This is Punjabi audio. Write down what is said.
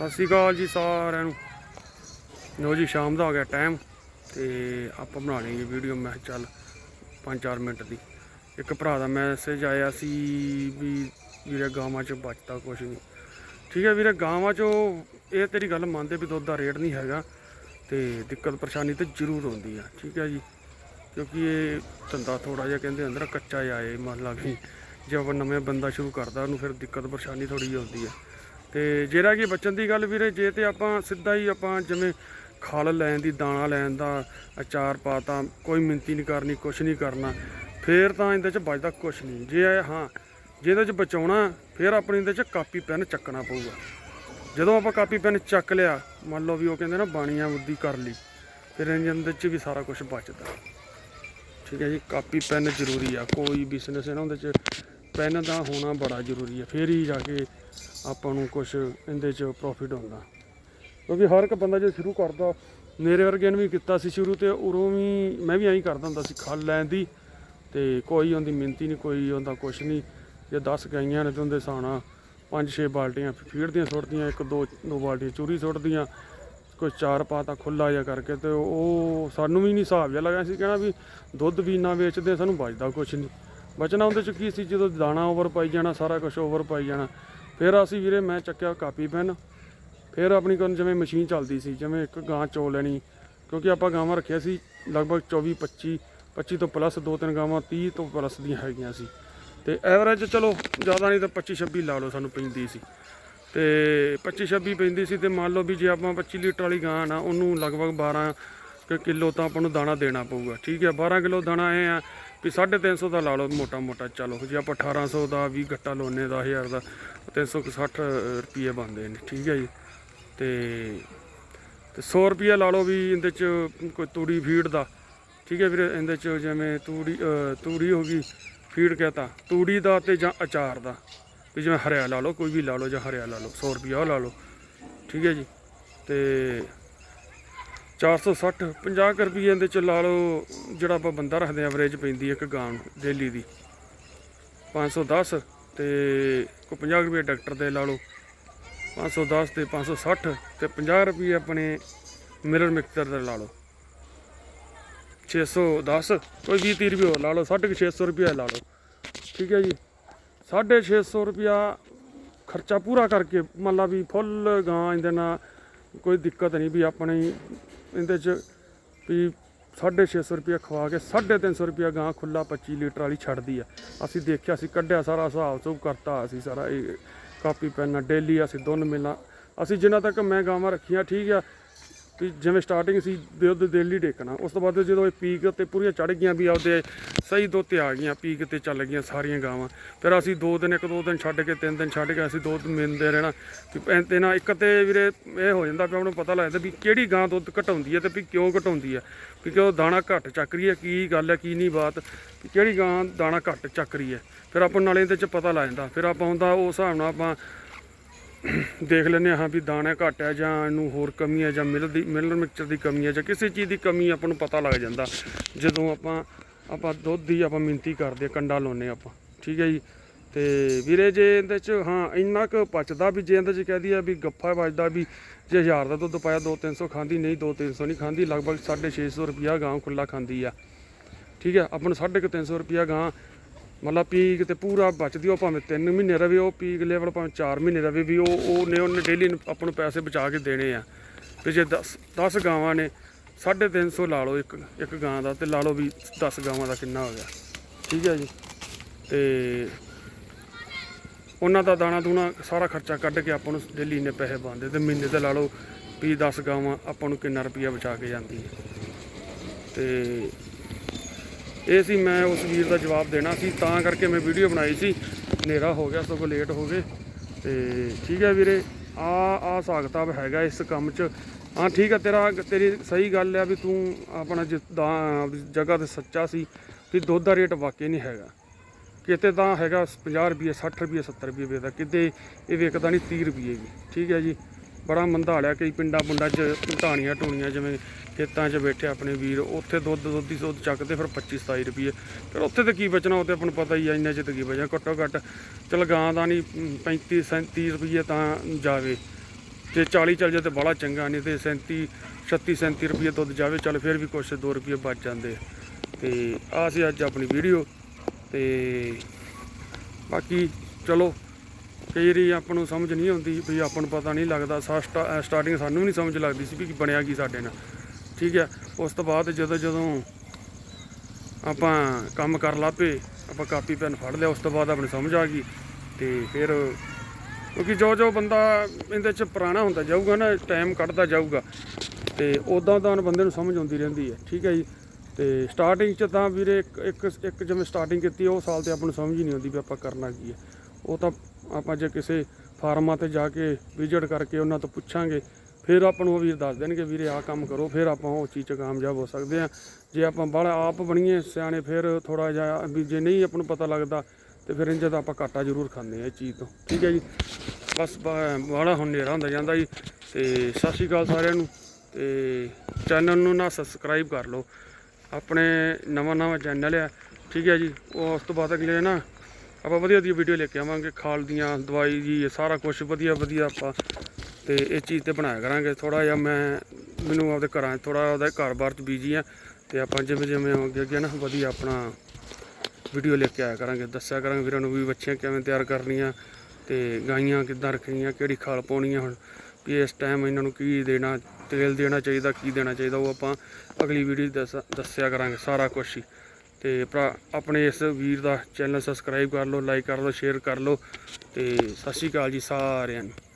ਸਤਿ ਸ਼੍ਰੀ ਅਕਾਲ ਜੀ ਸਾਰਿਆਂ ਨੂੰ। ਲੋ ਜੀ, ਸ਼ਾਮ ਦਾ ਹੋ ਗਿਆ ਟਾਈਮ ਤੇ ਆਪਾਂ ਬਣਾ ਲਈ ਵੀਡੀਓ ਮੈਂ ਚੱਲ 5-4 ਮਿੰਟ ਦੀ। ਇੱਕ ਭਰਾ ਦਾ ਮੈਸੇਜ ਆਇਆ ਸੀ ਵੀ ਵੀਰੇ ਗਾਵਾਂ 'ਚ ਬਚਦਾ ਕੁਝ ਨਹੀਂ। ਠੀਕ ਹੈ ਵੀਰੇ, ਗਾਵਾਂ 'ਚੋਂ ਇਹ ਤੇਰੀ ਗੱਲ ਮੰਨਦੇ ਵੀ ਦੁੱਧ ਦਾ ਰੇਟ ਨਹੀਂ ਹੈਗਾ ਤੇ ਦਿੱਕਤ ਪਰੇਸ਼ਾਨੀ ਤੇ ਜ਼ਰੂਰ ਹੁੰਦੀ ਆ। ਠੀਕ ਹੈ ਜੀ, ਕਿਉਂਕਿ ਇਹ ਧੰਦਾ ਥੋੜਾ ਜਿਹਾ ਕਹਿੰਦੇ ਅੰਦਰ ਕੱਚਾ ਜਿਹਾ ਏ, ਮੰਨ ਲਾ ਕਿ ਜੇ ਆਪਾਂ ਨਵੇਂ ਬੰਦਾ ਸ਼ੁਰੂ ਕਰਦਾ, ਉਹਨੂੰ ਫਿਰ ਦਿੱਕਤ ਪਰੇਸ਼ਾਨੀ ਥੋੜੀ ਜਿਹੀ ਹੁੰਦੀ ਹੈ ਤੇ ਜਿਹੜਾ ਕਿ ਬਚਨ ਦੀ ਗੱਲ ਵੀਰੇ, ਜੇ ਤੇ ਆਪਾਂ ਸਿੱਧਾ ਹੀ ਆਪਾਂ ਜਿਵੇਂ ਖਲ ਲੈਣ ਦੀ, ਦਾਣਾ ਲੈਣ ਦਾ, ਅਚਾਰ ਪਾਤਾ, ਕੋਈ ਮਿੰਤੀ ਨਹੀਂ ਕਰਨੀ, ਕੁਛ ਨਹੀਂ ਕਰਨਾ, ਫੇਰ ਤਾਂ ਇਹਦੇ ਚ ਬਚਦਾ ਕੁਛ ਨਹੀਂ। ਜੇ ਇਹ ਹਾਂ, ਜੇ ਇਹਦੇ ਚ ਬਚਾਉਣਾ, ਫਿਰ ਆਪਣੀ ਇਹਦੇ ਚ ਕਾਪੀ ਪੈਨ ਚੱਕਣਾ ਪਊਗਾ। ਜਦੋਂ ਆਪਾਂ ਕਾਪੀ ਪੈਨ ਚੱਕ ਲਿਆ, ਮੰਨ ਲਓ ਵੀ ਉਹ ਕਹਿੰਦੇ ਨਾ ਬਾਣੀਆਂ ਬੁੱਧੀ ਕਰ ਲਈ, ਫਿਰ ਇਹਦੇ ਚ ਵੀ ਸਾਰਾ ਕੁਝ ਬਚਦਾ। ਠੀਕ ਹੈ ਜੀ, ਕਾਪੀ ਪੈਨ ਜ਼ਰੂਰੀ ਆ, ਕੋਈ ਬਿਜ਼ਨਸ ਹੈ ਨਾ ਉਹਦੇ ਚ, ਪੈਨ ਦਾ ਹੋਣਾ ਬੜਾ ਜ਼ਰੂਰੀ ਹੈ ਫੇਰ ਹੀ ਜਾ ਕੇ ਆਪਾਂ ਨੂੰ ਕੁਝ ਇਹਦੇ ਚ ਪ੍ਰੋਫਿਟ ਹੁੰਦਾ। ਕਿਉਂਕਿ ਹਰ ਇੱਕ ਬੰਦਾ ਜੇ ਸ਼ੁਰੂ ਕਰਦਾ, ਮੇਰੇ ਵਰਗੇ ਨੇ ਵੀ ਕੀਤਾ ਸੀ ਸ਼ੁਰੂ ਤੇ ਉਰੋਂ ਵੀ ਮੈਂ ਵੀ ਐਂ ਹੀ ਕਰਦਾ ਹੁੰਦਾ ਸੀ, ਖਲ ਲੈਣ ਦੀ ਤੇ ਕੋਈ ਉਹਦੀ ਮਿਹਨਤੀ ਨਹੀਂ, ਕੋਈ ਉਹਦਾ ਕੁਛ ਨਹੀਂ। ਜੇ 10 ਗਾਈਆਂ ਨੇ ਤੇ ਉਹਦੇ ਸਾਣਾ ਪੰਜ ਛੇ ਬਾਲਟੀਆਂ ਫੀਡ ਦੀਆਂ ਸੁੱਟਦੀਆਂ, ਇੱਕ ਦੋ ਦੋ ਬਾਲਟੀਆਂ ਚੂਰੀ ਸੁੱਟਦੀਆਂ, ਕੋਈ ਚਾਰ ਪਾਤਾ ਖੁੱਲਾ ਜਿਹਾ ਕਰਕੇ ਤੇ ਉਹ ਸਾਨੂੰ ਵੀ ਨਹੀਂ ਹਿਸਾਬ ਜਿਹਾ ਲੱਗਾ ਸੀ, ਕਹਿਣਾ ਵੀ ਦੁੱਧ ਵੀ ਨਾ ਵੇਚਦੇ ਸਾਨੂੰ ਬਚਦਾ ਕੁਛ ਨਹੀਂ। ਬਚਣਾ ਉਹਦੇ ਚ ਕੀ ਸੀ, ਜਦੋਂ ਦਾਣਾ ਓਵਰ ਪਾਈ ਜਾਣਾ, ਸਾਰਾ ਕੁਝ ਓਵਰ ਪਾਈ ਜਾਣਾ। ਫਿਰ ਅਸੀਂ ਵੀਰੇ ਮੈਂ ਚੱਕਿਆ ਕਾਪੀ ਪੈਨ। ਫਿਰ ਆਪਣੀ ਕੋਲ ਜਿਵੇਂ ਮਸ਼ੀਨ ਚੱਲਦੀ ਸੀ, ਜਿਵੇਂ ਇੱਕ ਗਾਂ ਚੋ ਲੈਣੀ, ਕਿਉਂਕਿ ਆਪਾਂ ਗਾਵਾਂ ਰੱਖਿਆ ਸੀ ਲਗਭਗ 24 25 25 ਤੋਂ ਪਲੱਸ ਦੋ ਤਿੰਨ ਗਾਵਾਂ 30 ਤੋਂ ਪਲੱਸ ਦੀਆਂ ਹੈਗੀਆਂ ਸੀ। ਤੇ ਐਵਰੇਜ ਚਲੋ ਜ਼ਿਆਦਾ ਨਹੀਂ ਤਾਂ 25 26 ਲਾ ਲਓ ਸਾਨੂੰ ਪੈਂਦੀ ਸੀ। ਤੇ 25 26 ਪੈਂਦੀ ਸੀ ਤੇ ਮੰਨ ਲਓ ਵੀ ਜੇ ਆਪਾਂ 25 ਲੀਟਰ ਵਾਲੀ ਗਾਂ ਨਾ, ਉਹਨੂੰ ਲਗਭਗ 12 ਕਿ ਕਿਲੋ ਤਾਂ ਆਪਾਂ ਨੂੰ ਦਾਣਾ ਦੇਣਾ ਪਊਗਾ। ਠੀਕ ਹੈ 12 ਕਿਲੋ ਦਾਣਾ ਇਹ ਆ ਵੀ 350 ਦਾ ਲਾ ਲਓ ਮੋਟਾ ਮੋਟਾ ਚਲੋ ਜੇ ਆਪਾਂ 1800 ਦਾ ਵੀ ਗੱਟਾ ਲਾਉਨੇ 10000 ਦਾ 360 ਰੁਪਏ ਬਣਦੇ ਨੇ, ਠੀਕ ਹੈ ਜੀ। ਤੇ ਤੇ 100 ਰੁਪਏ ਲਾ ਲਓ ਵੀ ਇਹਦੇ ਚ ਕੋਈ ਤੂੜੀ ਫੀਡ ਦਾ, ਠੀਕ ਹੈ ਵੀਰੇ, ਇਹਦੇ ਚ ਜਿਵੇਂ ਤੂੜੀ ਤੂੜੀ ਹੋ ਗਈ, ਫੀਡ ਕਹਤਾ। ਤੂੜੀ ਦਾ ਤੇ ਜਾਂ ਅਚਾਰ ਦਾ, ਵੀ ਜਿਵੇਂ ਹਰਿਆ ਲਾ ਲਓ, ਕੋਈ ਵੀ ਲਾ ਲਓ ਜਾਂ ਹਰਿਆ ਲਾ ਲਓ 100 ਰੁਪਏ ਉਹ ਲਾ ਲਓ, ਠੀਕ ਹੈ ਜੀ। ਤੇ 460 50 ਕੁ ਰੁਪਏ ਇਹਦੇ ਚ ਲਾ ਲਓ ਜਿਹੜਾ ਆਪਾਂ ਬੰਦਾ ਰੱਖਦੇ ਐਵਰੇਜ ਪੈਂਦੀ ਇੱਕ ਗਾਂ ਨੂੰ ਡੇਲੀ ਦੀ। 510 ਤੇ ਕੋਈ 50 ਰੁਪਏ ਡਾਕਟਰ ਦੇ ਲਾ ਲਓ। 510 ਤੇ 560 ਤੇ 50 ਰੁਪਏ ਆਪਣੇ ਮਿਰਰ ਮਿਕਸਚਰ ਦੇ ਲਾ ਲਓ। 610 ਕੋਈ 20 30 ਰੁਪਏ ਹੋਰ ਲਾ ਲਓ 650 ਰੁਪਏ ਲਾ ਲਓ। ਠੀਕ ਹੈ ਜੀ? 650 ਰੁਪਿਆ ਖਰਚਾ ਪੂਰਾ ਕਰਕੇ ਮੰਨ ਲਾ ਵੀ ਫੁੱਲ ਗਾਂ ਇਹਦੇ ਨਾਲ ਕੋਈ ਦਿੱਕਤ ਨਹੀਂ ਵੀ ਆਪਣੀ ਇਹਦੇ ਚ ਵੀ 650 ਰੁਪਿਆ ਖਵਾ ਕੇ 350 ਰੁਪਿਆ ਗਾਂ ਖੁੱਲਾ 25 ਲੀਟਰ ਵਾਲੀ ਛੱਡਦੀ ਆ। ਅਸੀਂ ਦੇਖਿਆ, ਅਸੀਂ ਕੱਢਿਆ ਸਾਰਾ ਹਿਸਾਬ ਸੂਬ ਕਰਤਾ ਅਸੀਂ ਸਾਰਾ ਇਹ ਕਾਪੀ ਪੈਨ ਡੇਲੀ ਅਸੀਂ ਦੋਨ ਮਿਲਾਂ। ਅਸੀਂ ਜਿੰਨਾ ਤੱਕ ਮੈਂ ਗਾਵਾਂ ਰੱਖੀਆਂ, ਠੀਕ ਆ ਵੀ ਜਿਵੇਂ ਸਟਾਰਟਿੰਗ ਸੀ ਦੁੱਧ ਡੇਲੀ ਡੇਕਣਾ ਉਸ ਤੋਂ ਬਾਅਦ ਜਦੋਂ ਇਹ ਪੀਕ ਤੇ ਪੂਰੀਆਂ ਚੜ ਗਈਆਂ ਵੀ ਆਪਦੇ ਸਹੀ ਦੁੱਧ ਤੇ ਆ ਗਈਆਂ ਪੀਕ ਤੇ ਚੱਲ ਗਈਆਂ ਸਾਰੀਆਂ ਗਾਵਾਂ। ਫਿਰ ਅਸੀਂ ਦੋ ਦਿਨ ਇੱਕ, ਦੋ ਦਿਨ ਛੱਡ ਕੇ, ਤਿੰਨ ਦਿਨ ਛੱਡ ਕੇ ਅਸੀਂ ਦੁੱਧ ਮਿਲਦੇ ਰਹਿਣਾ। ਵੀ ਐਂ ਤੇ ਨਾ ਇੱਕ ਤੇ ਵੀਰੇ ਇਹ ਹੋ ਜਾਂਦਾ ਵੀ ਉਹਨੂੰ ਪਤਾ ਲੱਗਦਾ ਵੀ ਕਿਹੜੀ ਗਾਂ ਦੁੱਧ ਘਟਾਉਂਦੀ ਹੈ ਤੇ ਵੀ ਕਿਉਂ ਘਟਾਉਂਦੀ ਹੈ। ਵੀ ਕਿਉਂ ਦਾਣਾ ਘੱਟ ਚੱਕ ਰਹੀ ਹੈ, ਕੀ ਗੱਲ ਹੈ, ਕੀ ਨਹੀਂ ਬਾਤ। ਵੀ ਕਿਹੜੀ ਗਾਂ ਦਾਣਾ ਘੱਟ ਚੱਕ ਰਹੀ ਹੈ। ਫਿਰ ਆਪਾਂ ਨਾਲੇ ਇਹਦੇ ਚ ਪਤਾ ਲੱਗ ਜਾਂਦਾ। ਫਿਰ ਆਪਾਂ ਹੁੰਦਾ ਉਸ ਹਿਸਾਬ ਨਾਲ ਆਪਾਂ ਦੇਖ ਲੈਂਦੇ ਹਾਂ ਵੀ ਦਾਣਾ ਘੱਟ ਹੈ ਜਾਂ ਇਹਨੂੰ ਹੋਰ ਕਮੀ ਹੈ ਜਾਂ ਮਿਲ ਦੀ ਮਿਲਰ ਮਿਕਸਚਰ ਦੀ ਕਮੀ ਹੈ ਜਾਂ ਕਿਸੇ ਚੀਜ਼ ਦੀ ਕਮੀ ਆਪਾਂ ਨੂੰ ਪਤਾ ਲੱਗ ਜਾਂਦਾ। ਜਦੋਂ ਆਪਾਂ ਆਪਾਂ ਦੁੱਧ ਦੀ ਆਪਾਂ ਮਿੰਤੀ ਕਰਦੇ ਹਾਂ, ਕੰਡਾ ਲਾਉਨੇ ਆਪਾਂ। ਠੀਕ ਹੈ ਜੀ? ਤੇ ਵੀਰੇ ਜੇ ਇਹਦੇ ਚ ਹਾਂ ਇੰਨਾ ਕੁ ਪਚਦਾ ਵੀ ਜੇ ਇਹਦੇ ਚ ਕਹਿ ਦਈਏ ਵੀ ਗੱਫਾ ਵੱਜਦਾ ਵੀ ਜੇ 1000 ਦਾ ਦੁੱਧ ਪਾਇਆ 2-300 ਖਾਂਦੀ ਨਹੀਂ 2-300 ਨਹੀਂ ਖਾਂਦੀ ਲਗਭਗ 650 ਰੁਪਿਆ ਗਾਂ ਖੁੱਲਾ ਖਾਂਦੀ ਆ। ਠੀਕ ਹੈ? ਆਪਾਂ ਨੂੰ 350 ਰੁਪਿਆ ਗਾਂ ਮਤਲਬ ਪੀਕ ਤੇ ਪੂਰਾ ਬਚਦੀ ਉਹ ਭਾਵੇਂ 3 ਮਹੀਨੇ ਰਵੇ, ਉਹ ਪੀਕ ਲੈਵਲ ਭਾਵੇਂ 4 ਮਹੀਨੇ ਰਵੇ ਵੀ, ਉਹ ਉਹਨੇ ਉਹਨੇ ਡੇਲੀ ਆਪਾਂ ਨੂੰ ਪੈਸੇ ਬਚਾ ਕੇ ਦੇਣੇ ਆ। ਤੇ ਜੇ 10 10 ਗਾਵਾਂ ਨੇ 350 ਲਾ ਲਓ ਇੱਕ ਇੱਕ ਗਾਂ ਦਾ, ਤੇ ਲਾ ਲਓ ਵੀ 10 ਗਾਵਾਂ ਦਾ ਕਿੰਨਾ ਹੋ ਗਿਆ। ਠੀਕ ਹੈ ਜੀ? ਤੇ ਉਹਨਾਂ ਦਾ ਦਾਣਾ ਦੂਣਾ ਸਾਰਾ ਖਰਚਾ ਕੱਢ ਕੇ ਆਪਾਂ ਨੂੰ ਡੇਲੀ ਨੇ ਪੈਸੇ ਬਣਦੇ, ਤੇ ਮਹੀਨੇ ਤੇ ਲਾ ਲਓ ਵੀ 10 ਗਾਵਾਂ ਆਪਾਂ ਨੂੰ ਕਿੰਨਾ ਰੁਪਈਆ ਬਚਾ ਕੇ ਜਾਂਦੀ ਹੈ ਤੇ ਇਹ ਸੀ, ਮੈਂ ਉਸ ਵੀਰ ਦਾ ਜਵਾਬ ਦੇਣਾ ਸੀ, ਤਾਂ ਕਰਕੇ ਮੈਂ ਵੀਡੀਓ ਬਣਾਈ ਸੀ। ਹਨੇਰਾ ਹੋ ਗਿਆ, ਸਗੋਂ ਲੇਟ ਹੋ ਗਏ। ਤੇ ਠੀਕ ਹੈ ਵੀਰੇ, ਆ ਆ ਸਾਗਤਾਬ ਹੈਗਾ ਇਸ ਕੰਮ 'ਚ। ਹਾਂ, ਠੀਕ ਹੈ, ਤੇਰਾ, ਤੇਰੀ ਸਹੀ ਗੱਲ ਆ ਵੀ ਤੂੰ ਆਪਣਾ ਜਿੱਦਾਂ ਜਗ੍ਹਾ ਤੇ ਸੱਚਾ ਸੀ, ਵੀ ਦੁੱਧ ਦਾ ਰੇਟ ਵਾਕਈ ਨਹੀਂ ਹੈਗਾ। ਕਿਤੇ ਤਾਂ ਹੈਗਾ 50 ਰੁਪਏ 60 ਰੁਪਏ 70 ਰੁਪਏ ਵੇਚਦਾ, ਕਿਤੇ ਇਹ ਵਿਕਦਾ ਨਹੀਂ 30 ਰੁਪਏ ਵੀ। ਠੀਕ ਹੈ ਜੀ। ਬੜਾ ਮੰਦਾ ਹਾਲਿਆ ਕਈ ਪਿੰਡਾਂ ਪੁੰਡਾਂ 'ਚ ਢਾਣੀਆਂ ਟੂਣੀਆਂ ਜਿਵੇਂ ਖੇਤਾਂ 'ਚ ਬੈਠੇ ਆਪਣੇ ਵੀਰ, ਉੱਥੇ ਦੁੱਧ ਦੁੱਧ ਦੀ ਦੁੱਧ ਚੱਕਦੇ, ਫਿਰ 25 27 ਰੁਪਏ ਫਿਰ ਉੱਥੇ ਤੇ ਕੀ ਬਚਣਾ, ਉਹ ਤੇ ਆਪਾਂ ਨੂੰ ਪਤਾ ਹੀ ਆ, ਇੰਨੇ 'ਚ ਤੇ ਕੀ ਬਚਣਾ, ਘੱਟੋ ਘੱਟ ਚਲ ਗਾਂ ਦਾ ਨਹੀਂ 35 37 ਰੁਪਏ ਤਾਂ ਜਾਵੇ ਜੇ 40 ਚੱਲ ਜਾਏ ਤੇ ਬੜਾ ਚੰਗਾ, ਨਹੀਂ ਤੇ 37 36 37 ਰੁਪਏ ਦੁੱਧ ਜਾਵੇ, ਚੱਲ ਫਿਰ ਵੀ ਕੁਛ 2 ਰੁਪਏ ਬਚ ਜਾਂਦੇ ਆ। ਤੇ ਆ ਸੀ ਅੱਜ ਆਪਣੀ ਵੀਡੀਓ, ਤੇ ਬਾਕੀ ਚਲੋ ਕਈ ਵਾਰੀ ਆਪਾਂ ਨੂੰ ਸਮਝ ਨਹੀਂ ਆਉਂਦੀ ਵੀ ਆਪਾਂ ਨੂੰ ਪਤਾ ਨਹੀਂ ਲੱਗਦਾ, ਸਾ ਸਟਾਰਟਿੰਗ ਸਾਨੂੰ ਵੀ ਨਹੀਂ ਸਮਝ ਲੱਗਦੀ ਸੀ ਵੀ ਬਣਿਆ ਕੀ ਸਾਡੇ ਨਾਲ। ਠੀਕ ਹੈ, ਉਸ ਤੋਂ ਬਾਅਦ ਜਦੋਂ ਜਦੋਂ ਆਪਾਂ ਕੰਮ ਕਰ ਲਾਪੇ ਆਪਾਂ ਕਾਪੀ, ਪੈਨ ਫੜ ਲਿਆ, ਉਸ ਤੋਂ ਬਾਅਦ ਆਪਣੀ ਸਮਝ ਆ ਗਈ ਤੇ ਫਿਰ ਕਿਉਂਕਿ ਜੋ ਜੋ ਬੰਦਾ ਇਹਦੇ ਚ ਪੁਰਾਣਾ ਹੁੰਦਾ ਜਾਊਗਾ ਨਾ ਟਾਈਮ ਕੱਢਦਾ ਜਾਊਗਾ ਤੇ ਉਦਾਂ ਤਾਂ ਬੰਦੇ ਨੂੰ ਸਮਝ ਆਉਂਦੀ ਰਹਿੰਦੀ ਹੈ। ਠੀਕ ਹੈ ਜੀ, ਤੇ ਸਟਾਰਟਿੰਗ ਚ ਤਾਂ ਵੀਰੇ ਇੱਕ ਇੱਕ ਇੱਕ ਜਿਵੇਂ ਸਟਾਰਟਿੰਗ ਕੀਤੀ ਉਹ ਸਾਲ ਤੇ ਆਪਾਂ ਨੂੰ ਸਮਝ ਹੀ ਨਹੀਂ ਆਉਂਦੀ ਵੀ ਆਪਾਂ ਕਰਨਾ ਕੀ ਹੈ। ਉਹ ਤਾਂ ਆਪਾਂ ਜੇ ਕਿਸੇ ਫਾਰਮਾਂ ਤੇ ਜਾ ਕੇ ਵਿਜ਼ਿਟ ਕਰਕੇ ਉਹਨਾਂ ਤੋਂ ਪੁੱਛਾਂਗੇ, ਫਿਰ ਆਪਾਂ ਨੂੰ ਉਹ ਵੀਰ ਦੱਸ ਦੇਣਗੇ, ਵੀਰੇ ਆਹ ਕੰਮ ਕਰੋ, ਫਿਰ ਆਪਾਂ ਉਹ ਚੀਜ਼ 'ਚ ਕਾਮਯਾਬ ਹੋ ਸਕਦੇ ਆ ਜੇ ਆਪਾਂ ਬਾਹਲਾ ਆਪ ਬਣੀਏ ਸਿਆਣੇ, ਫਿਰ ਥੋੜਾ ਜਿਹਾ ਵੀ ਜੇ ਨਹੀਂ ਆਪਾਂ ਨੂੰ ਪਤਾ ਲੱਗਦਾ, ਤੇ ਫਿਰ ਇੰਜ ਤਾਂ ਆਪਾਂ ਘਾਟਾ ਜ਼ਰੂਰ ਖਾਂਦੇ ਆ ਇਹ ਚੀਜ਼ ਤੋਂ। ਠੀਕ ਹੈ ਜੀ? ਬਸ ਬਾਹਲਾ ਹੁਣ ਹਨੇਰਾ ਹੁੰਦਾ ਜਾਂਦਾ ਜੀ, ਤੇ ਸਤਿ ਸ਼੍ਰੀ ਅਕਾਲ ਸਾਰਿਆਂ ਨੂੰ, ਤੇ ਚੈਨਲ ਨੂੰ ਨਾ ਸਬਸਕ੍ਰਾਈਬ ਕਰ ਲਓ। ਆਪਣੇ ਨਵਾਂ ਨਵਾਂ ਚੈਨਲ ਆ, ਠੀਕ ਹੈ ਜੀ? ਉਸ ਤੋਂ ਬਾਅਦ ਅਗਲੇ ਨਾ ਆਪਾਂ ਵਧੀਆ ਵਧੀਆ ਵੀਡੀਓ ਲੈ ਕੇ ਆਵਾਂਗੇ, ਖਾਲ ਦੀਆਂ ਦਵਾਈ ਜੀ, ਸਾਰਾ ਕੁਝ ਵਧੀਆ ਵਧੀਆ ਆਪਾਂ ਤੇ ਇਹ ਚੀਜ਼ ਤੇ ਬਣਾਇਆ ਕਰਾਂਗੇ। ਥੋੜਾ ਜਿਹਾ ਮੈਂ, ਮੈਨੂੰ ਆਪਦੇ ਘਰਾਂ 'ਚ ਥੋੜਾ ਉਹਦਾ ਘਰ-ਬਾਰ 'ਚ ਬੀਜੀ ਆ ਤੇ ਆਪਾਂ ਜਿਵੇਂ ਜਿਵੇਂ ਅੱਗੇ ਅੱਗੇ ਨਾ ਵਧੀਆ ਆਪਣਾ ਵੀਡੀਓ ਲੈ ਕੇ ਆਇਆ ਕਰਾਂਗੇ। ਦੱਸਿਆ ਕਰਾਂਗੇ ਵੀਰਾਂ ਨੂੰ ਵੀ ਬੱਚੀਆਂ ਕਿਵੇਂ ਤਿਆਰ ਕਰਨੀਆਂ ਤੇ ਗਾਈਆਂ ਕਿੱਦਾਂ ਰੱਖਣੀਆਂ, ਕਿਹੜੀ ਖਾਲ ਪਾਉਣੀ ਆ ਹੁਣ, ਵੀ ਇਸ ਟਾਈਮ ਇਹਨਾਂ ਨੂੰ ਕੀ ਦੇਣਾ, ਤੇਲ ਦੇਣਾ ਚਾਹੀਦਾ, ਕੀ ਦੇਣਾ ਚਾਹੀਦਾ, ਉਹ ਆਪਾਂ ਅਗਲੀ ਵੀਡੀਓ ਦੱਸ, ਦੱਸਿਆ ਕਰਾਂਗੇ ਸਾਰਾ ਕੁਝ ਹੀ। ਤੇ ਭਰਾ, ਆਪਣੇ ਇਸ ਵੀਰ ਦਾ ਚੈਨਲ ਸਬਸਕ੍ਰਾਈਬ ਕਰ ਲਓ ਲਾਈਕ ਕਰ ਲਓ ਸ਼ੇਅਰ ਕਰ ਲਓ ਤੇ ਸਤਿ ਸ਼੍ਰੀ ਅਕਾਲ ਜੀ ਸਾਰਿਆਂ ਨੂੰ।